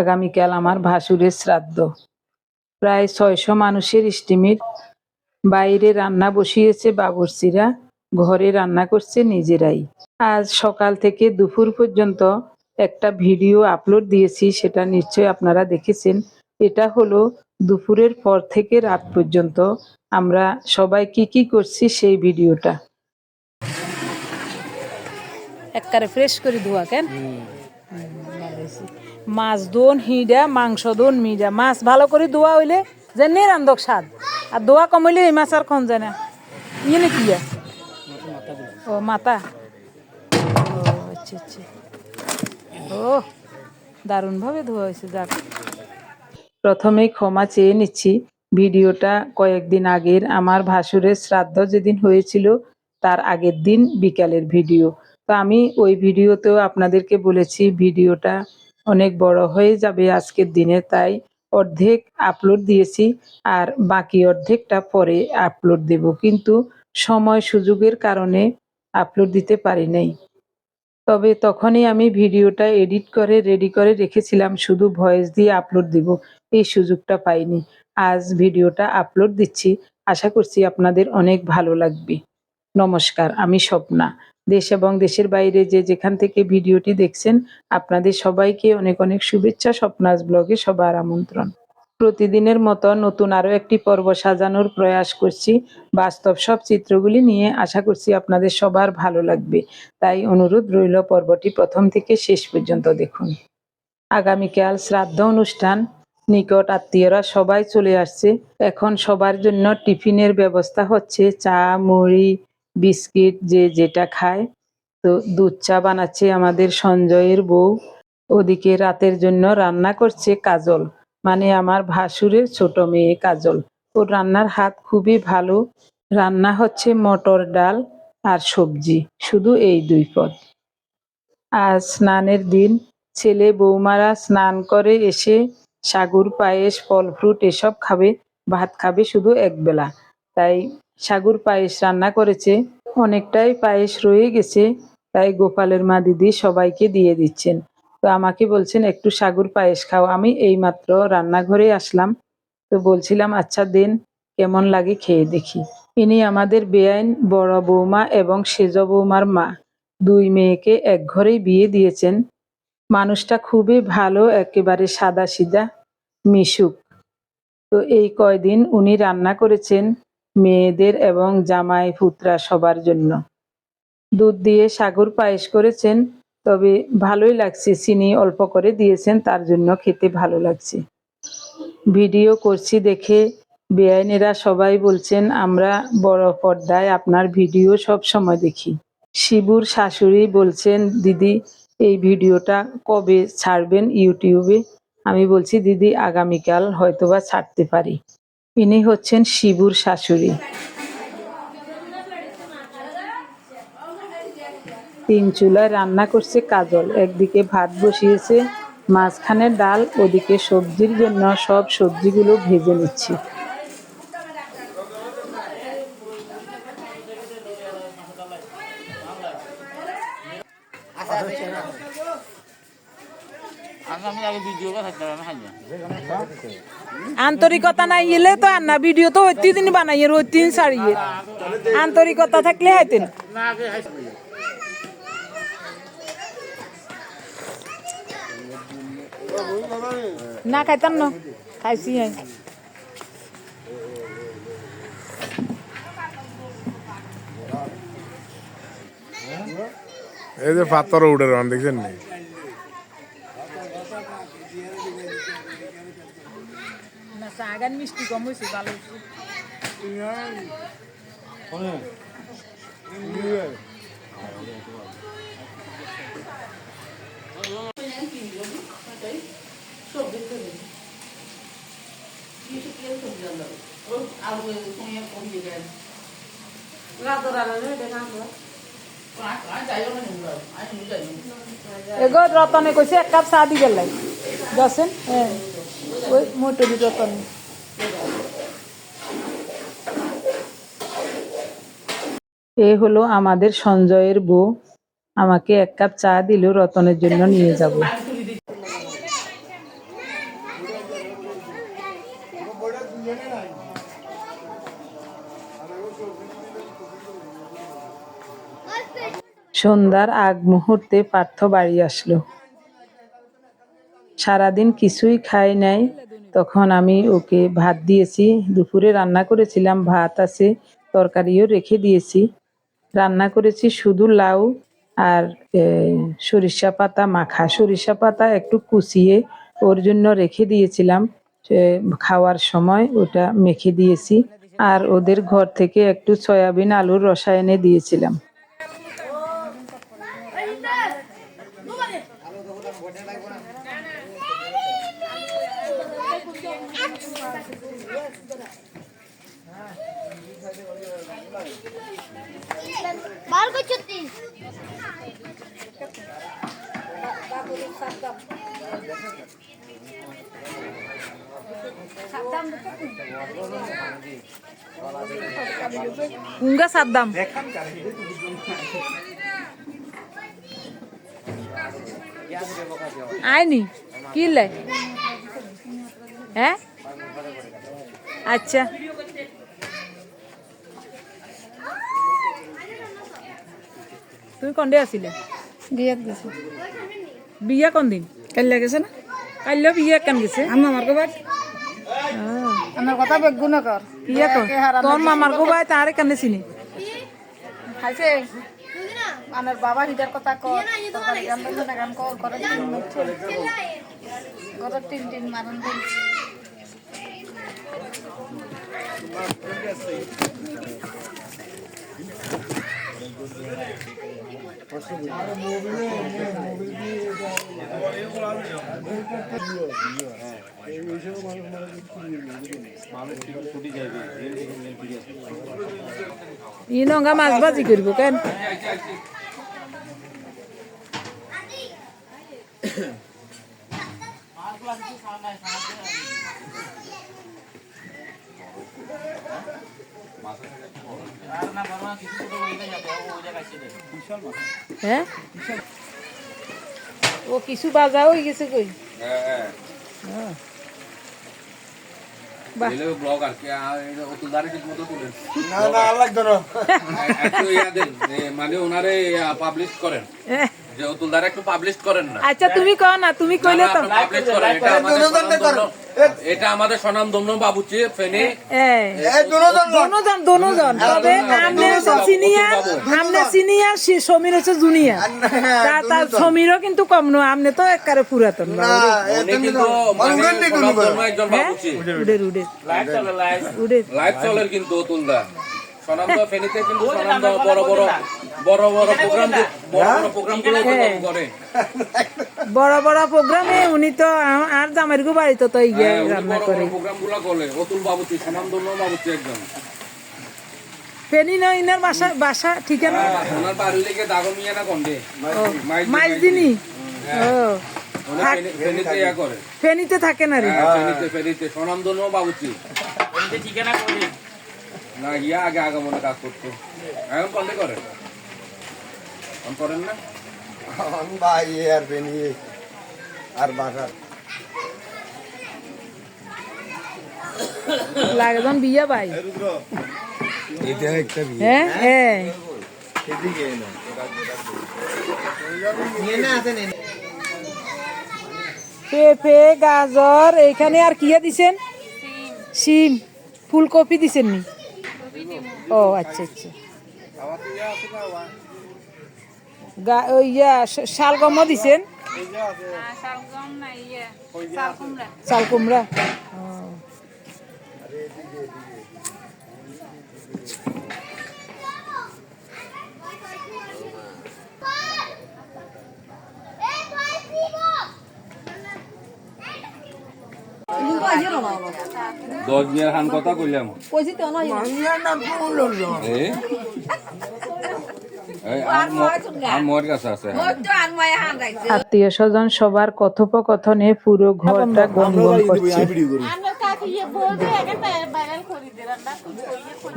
আগামীকাল আমার ভাসুরের শ্রাদ্ধ। প্রায় ছয়শো মানুষের স্টিমিট বাইরে রান্না বসিয়েছে বাবরচিরা ঘরে রান্না করছে নিজেরাই। আজ সকাল থেকে দুপুর পর্যন্ত একটা ভিডিও আপলোড দিয়েছি সেটা নিশ্চয়ই আপনারা দেখেছেন। এটা হলো দুপুরের পর থেকে রাত পর্যন্ত আমরা সবাই কি কি করছি সেই ভিডিওটা। একবারে ফ্রেশ করে ধোয়া কেন? মাছ দোন, হিডা, মাংস দোন, মিডা। মাছ ভালো করে দোয়া হইলে যে নিরান্দক স্বাদ। আর দোয়া কমাইলে এই মাছ আর কম যায় না। ইয়ে নাকি ইয়া? ও মাতা ও আচ্ছা আচ্ছা। ও, দারুণভাবে ধোয়া হয়েছে যাক। প্রথমেই ক্ষমা চেয়ে নিচ্ছি। ভিডিওটা কয়েকদিন আগের আমার ভাসুরের শ্রাদ্ধ যেদিন হয়েছিল, তার আগের দিন বিকালের ভিডিও। তো আমি ওই ভিডিওতেও আপনাদেরকে বলেছি, ভিডিওটা অনেক বড় হয়ে যাবে আজকের দিনে, তাই অর্ধেক আপলোড দিয়েছি আর বাকি অর্ধেকটা পরে আপলোড দেব। কিন্তু সময় সুযোগের কারণে আপলোড দিতে পারি নাই। তবে তখনই আমি ভিডিওটা এডিট করে রেডি করে রেখেছিলাম, শুধু ভয়েস দিয়ে আপলোড দিব। এই সুযোগটা পাইনি। আজ ভিডিওটা আপলোড দিচ্ছি। আশা করছি আপনাদের অনেক ভালো লাগবে। নমস্কার, আমি স্বপ্না। দেশ এবং দেশের বাইরে যে যেখান থেকে ভিডিওটি দেখছেন, আপনাদের সবাইকে অনেক অনেক শুভেচ্ছা, স্বপ্নাস ব্লগে সবার আমন্ত্রণ। প্রতিদিনের মতো নতুন আরও একটি পর্ব সাজানোর প্রয়াস করছি। বাস্তব সব চিত্রগুলি নিয়ে আশা করছি আপনাদের সবার ভালো লাগবে। তাই অনুরোধ রইল পর্বটি প্রথম থেকে শেষ পর্যন্ত দেখুন। আগামীকাল শ্রাদ্ধ অনুষ্ঠান, নিকট আত্মীয়রা সবাই চলে আসছে। এখন সবার জন্য টিফিনের ব্যবস্থা হচ্ছে চা, মুড়ি বিস্কিট, যে যেটা খায়। তো দুধ চা বানাচ্ছে আমাদের সঞ্জয়ের বউ। ওদিকে রাতের জন্য রান্না করছে কাজল। মানে আমার ভাসুরের ছোট মেয়ে কাজল। ওর রান্নার হাত খুবই ভালো। রান্না হচ্ছে মটর ডাল আর সবজি। শুধু এই দুই পদ। আজ স্নানের দিন ছেলে বৌমারা স্নান করে এসে সাগুর, পায়েস, ফল, ফ্রুট এসব খাবে, ভাত খাবে শুধু একবেলা। তাই সাগুর, পায়েস রান্না করেছে। অনেকটাই পায়েস রয়ে গেছে, তাই গোপালের মা দিদি সবাইকে দিয়ে দিচ্ছেন। তো আমাকে বলছেন, একটু সাগুর পায়েস খাও। আমি এইমাত্র রান্নাঘরে আসলাম। তো বলছিলাম আচ্ছা দেন, কেমন লাগে খেয়ে দেখি। ইনি আমাদের বেআইন বড় বৌমা এবং সেজ বৌমার মা। দুই মেয়েকে এক ঘরেই বিয়ে দিয়েছেন। মানুষটা খুবই ভালো, একেবারে সাদা সিধা মিশুক। তো এই কয়দিন উনি রান্না করেছেন। মেয়েদের এবং জামাই পুত্রা সবার জন্য। দুধ দিয়ে সাগর পায়েস করেছেন, তবে ভালোই লাগছে, চিনি অল্প করে দিয়েছেন, তার জন্য খেতে ভালো লাগছে। ভিডিও করছি দেখে বেআইনেরা সবাই বলছেন, আমরা বড় পর্দায় আপনার ভিডিও সব সময় দেখি। শিবুর শাশুড়ি বলছেন, দিদি, এই ভিডিওটা কবে ছাড়বেন ইউটিউবে? আমি বলছি, দিদি, আগামীকাল হয়তোবা ছাড়তে পারি। ইনি হচ্ছেন শিবুর শাশুড়ি। তিন চুলায় রান্না করছে কাজল। একদিকে ভাত বসিয়েছে, মাঝখানে ডাল, ওদিকে সবজির জন্য সব সবজিগুলো ভেজে নিচ্ছি। আন্তরিকতা নাই এলে তো আর না ভিডিও তো ওই দিন বানাইয়ে ওই তিন সারিয়ে আন্তরিকতা থাকলে হয়তেন না। খাইতাম না, খাইছি এই যে পাথর উঠে রন দেখছেন নি? না সাগান মিষ্টি, কম হয়েছে, ভালো এগো, রতনে কইছে, এক কাপ চা দি গেলাই দশেন হ্যাঁ। মোটরি রতনে। এ হলো আমাদের সঞ্জয়ের বউ। আমাকে এক কাপ চা দিল, রতনের জন্য নিয়ে যাব। সন্ধ্যার আগ মুহূর্তে পার্থ বাড়ি আসলো। সারাদিন কিছুই খায় নাই। তখন আমি ওকে ভাত দিয়েছি, দুপুরে রান্না করেছিলাম, ভাত আছে, তরকারিও রেখে দিয়েছি। রান্না করেছি শুধু লাউ আর সরিষা পাতা, মাখা সরিষা পাতা একটু কুচিয়ে ওর জন্য রেখে দিয়েছিলাম। খাওয়ার সময় ওটা মেখে দিয়েছি আর ওদের ঘর থেকে একটু সয়াবিন আলুর রসায়নে দিয়েছিলাম। বার করছ তিন সাদ্দাম আয়নি কি লাই হ্যাঁ? আচ্ছা। তুমি কন্দে আছিলে বিয়াত গেছে বিয়া কোন দিন? কাল গেছে না? কাইলেও বিয়া কেন গেছে? আমি আমার কবার আমার কথা বেগুন কর। বিয়া কর। তোর মামার ভাই তারে কেন চিনি? খাইছে। আমার বাবা হিটার কথা কর। গান কর। করে তিন মারন দিন ই নঙ্গা মাছ ভাজি করব কেন হ্যাঁ ও কিছু বাজা হয়ে গেছে কই? হ্যাঁ। দেন এ, মানে ওনারে পাবলিশ করেন। যে অতুল একটু পাবলিশ করেন না। আচ্ছা তুমি কও না তুমি কইলে তো। পাবলিশ করেন এটা আমাদের স্বনামধন্য- এটা আমাদের স্বনামধন্য বাবুচি ফেনী। দোনোজন দোনোজন তবে আমনে হচ্ছে সিনিয়র আমনে সিনিয়র সে সমীর হচ্ছে জুনিয়র। তা তার সমীরও কিন্তু কম নয় আমনে তো একারে পুরাতন কিন্তু মানে হ্যাঁ? লাইট চলে লাইভ চলেন কিন্তু অতুল দা স্বনামধন্য ফেনীতে কিন্তু স্বনামধন্য বড় বড় বড় বড় প্রোগ্রাম বড় বড় প্রোগ্রামগুলো করে। বড় বড় প্রোগ্রামে উনি তো আর জামাইর গো বাড়িতে তো ইয়ে হ্যাঁ, রান্না করে বড় প্রোগ্রামগুলো করে। অতুল বাবুচি স্বনামধন্য বাবুচি একজন। ফেনি না ইনার বাসা বাসা ঠিকানা? ওনার বাড়ি লেগে দাগমিয়া না কন্ডে ও ফেনীতে ইয়া করে। ফেনিতে থাকে না রে। হ্যাঁ, ফেনীতে ফেনীতে। এমনি ঠিকানা করি। না ইয়া আগে আগমনে কাজ করতো। এখন করেন। এখন করেন না? ভাই আর বেনি আর বাসার লাগজন বিয়া ভাই। এটা একটা বিয়ে। হ্যাঁ হ্যাঁ? এদিকে না পেঁপে গাজর এইখানে আর কিয়া দিছেন? শিম ফুলকপি দিছেন নি ও আচ্ছা আচ্ছা। গা- ইয়া শালগমও দিছেন? চাল দশ বিয়ার হান কথা কইলাম আত্মীয় স্বজন সবার কথোপকথনে পুরো ঘরটা গনগন করছে।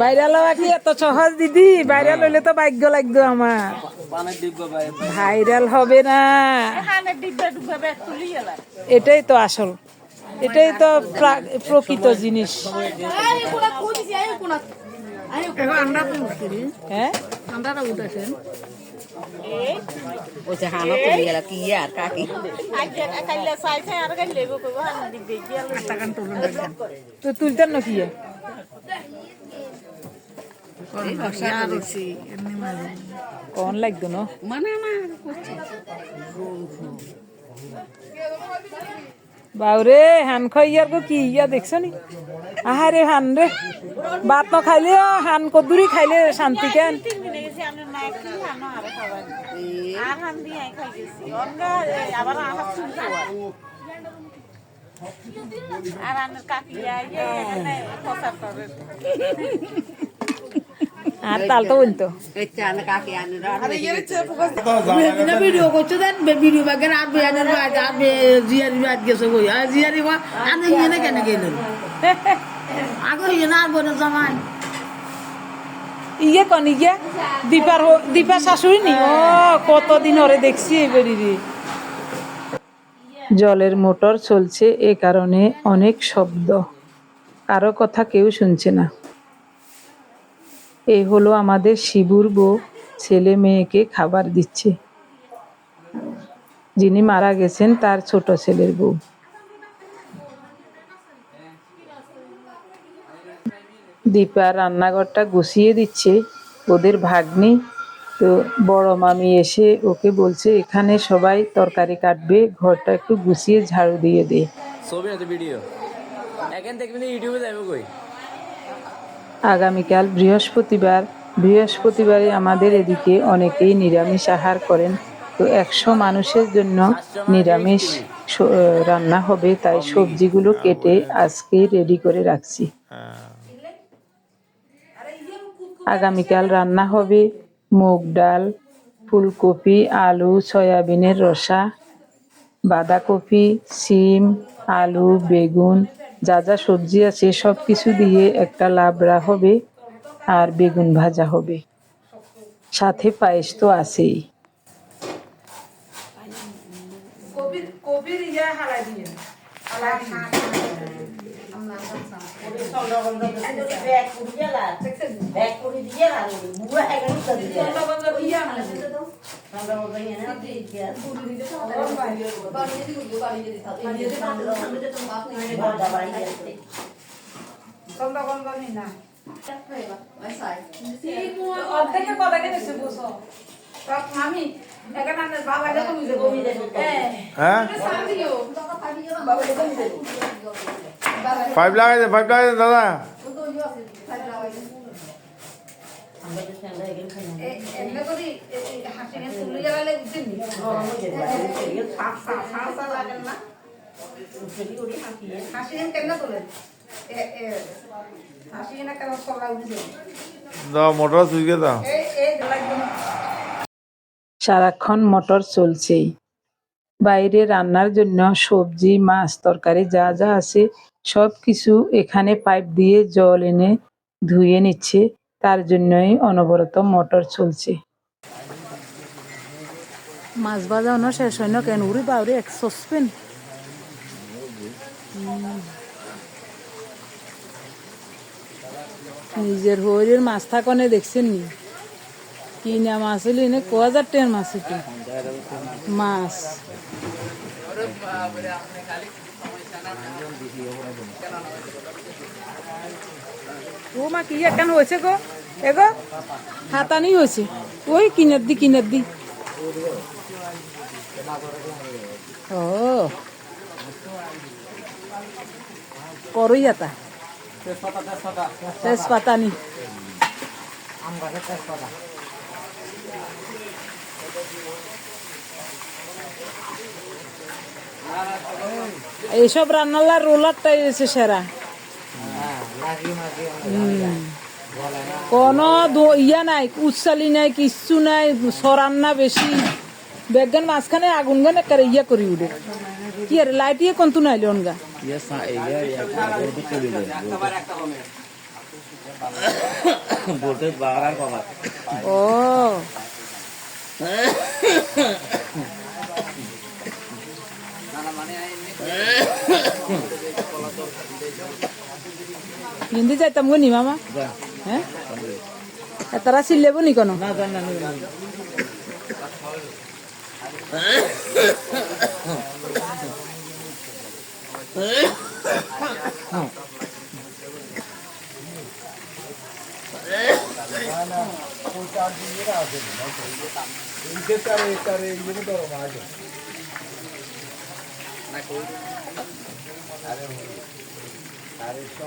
ভাইরাল কি এত সহজ, দিদি? ভাইরাল হইলে তো ভাগ্য লাগতো আমার। ভাইরাল হবে না। এটাই তো আসল। এটাই তো প্রা- প্রকৃত জিনিস। হ্যাঁ? ঠান্ডাটা উঠেছেন ওই হানো তুমি গেল কি আর কাকি? তো তুলতেন না কি? কন লাগতো না? মানে আমার বাউরে, হান খাইয়ার গো কি ইয়া দেখছ নি? আহারে হান রে। ভাত ন খাইলে হান কদুরি খাইলে শান্তি কেন? আর তাল তো বলতো চান কাকি আনে ভিডিও করছ দেন ভিডিও বাগের আর বিয়ানের বাদ আর জিয়ারি বাদ গেছে বই আর জিয়ারি বা কেন আগে বোনের জামাই। ইয়ে কন ইয়ে? দীপার হ- দীপা শাশুড়ি নি? ও কতদিন ওরে দেখছি এই বেরিয়ে জলের মোটর চলছে এ কারণে অনেক শব্দ। কারও কথা কেউ শুনছে না। এই হলো আমাদের শিবুর বউ, ছেলে মেয়েকে খাবার দিচ্ছে। যিনি মারা গেছেন তার ছোট ছেলের বউ। দীপা রান্নাঘরটা গুছিয়ে দিচ্ছে, ওদের ভাগ্নি। তো বড় মামি এসে ওকে বলছে, এখানে সবাই তরকারি কাটবে, ঘরটা একটু গুছিয়ে ঝাড়ু দিয়ে দে। ছবি ভিডিও এখান কিন্তু ইউটিউবে যাবে কই? আগামীকাল বৃহস্পতিবার। বৃহস্পতিবারে আমাদের এদিকে অনেকেই নিরামিষ আহার করেন। তো একশো মানুষের জন্য নিরামিষ রান্না হবে, তাই সবজিগুলো কেটে আজকেই রেডি করে রাখছি। আগামীকাল রান্না হবে মুগ ডাল, ফুলকপি, আলু, সয়াবিনের রসা, বাঁধাকপি, সিম, আলু, বেগুন যা যা সবজি আছে সব কিছু দিয়ে একটা লাবড়া হবে আর বেগুন ভাজা হবে। সাথে পায়েস তো আছেই। দিয়ে বুঝে হ্যাঁ? ফাইভ লাগাই ফাইভ লাগাই দাদা। দাও মোটর সুইচে দাও। এই এই লাগবে সারাক্ষণ মোটর চলছেই। বাইরে রান্নার জন্য সবজি মাছ তরকারি যা যা আছে সব কিছু এখানে পাইপ দিয়ে জল এনে ধুয়ে নিচ্ছে। তার জন্যই অনবরত মোটর চলছে। মাছ অন্য শেষ হয় না কেন? উড়ি বাউরে এক সসপেন নিজের হরির মাছ থাকনে দেখছেন নি? কিনা মাছ হলে এনে ক হাজার টাকার মাছ হইতো? মাছ। ও মা, কি কেন হয়েছে গো? এগো হাতানি হয়েছে। ওই কিনার দি কিনার দি। ও। করই আতা। তেজপাতা নি এইসব রান্নালার রোলারটাই এসে সেরা। হুম। কোনো দো- ইয়া নাই উচ্চালি নাই কিচ্ছু নাই সরান না বেশি। বেগান মাঝখানে আগুন গান একারে ইয়া করি উঠে। কি আরে লাইট ইয়ে কন্তু নাইলে অনগা? বলতে বাড়ার কথা ও। হিন্দি যাইতাম গো নি মামা? হ্যাঁ? এ তারা চিল্লেব নি কোনো? চন্দন ডাইল লসা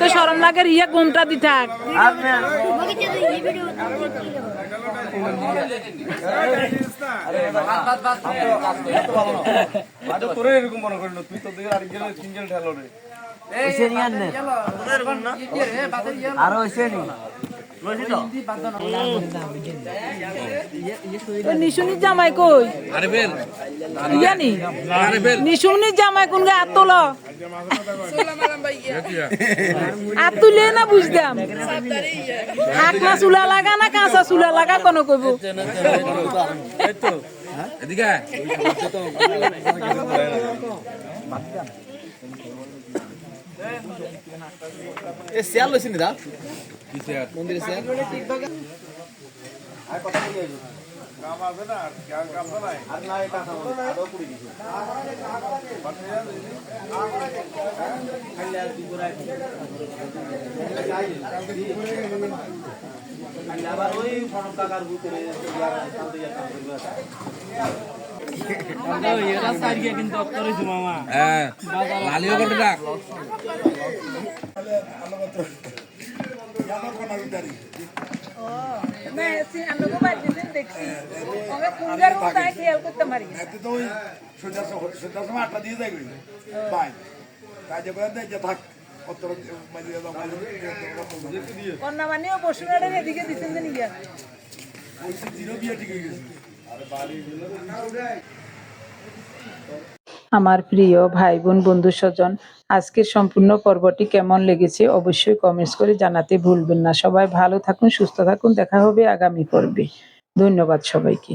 তো সরম লাগে ইয়া ঘুমটা দি থাক তোরে এরকম মনে করি না তুই তো আরেক গেলে সিঙ্গেল ঠেলো রে নিশুনি জামাই কই? আরে বেল। ইয়া নি আরে বেল। নিশুনি জামাই কোন গে না বুঝতাম হাত না চুলা লাগা না কাঁচা চুলা লাগা কোন কইব? এদিকে আয়। কি চেয়ার? কাম আছে না কাম কাম তো নাই ডাক না সি আমগো বাজে দেখছি ওকে কুঙ্গার উঠাই খেয়াল করতে পারি এতে তো ওই সন্ধ্যার সময় সন্ধ্যার সময় আটটা দিয়ে যাই করে দেয় যে থাক কন্যা মানেও বসুরাটের এদিকে নিয়া জিরো বিয়ে ঠিক হয়ে গেছে আমার প্রিয় ভাই বোন বন্ধু স্বজন, আজকের সম্পূর্ণ পর্বটি কেমন লেগেছে অবশ্যই কমেন্টস করে জানাতে ভুলবেন না। সবাই ভালো থাকুন, সুস্থ থাকুন। দেখা হবে আগামী পর্বে। ধন্যবাদ সবাইকে।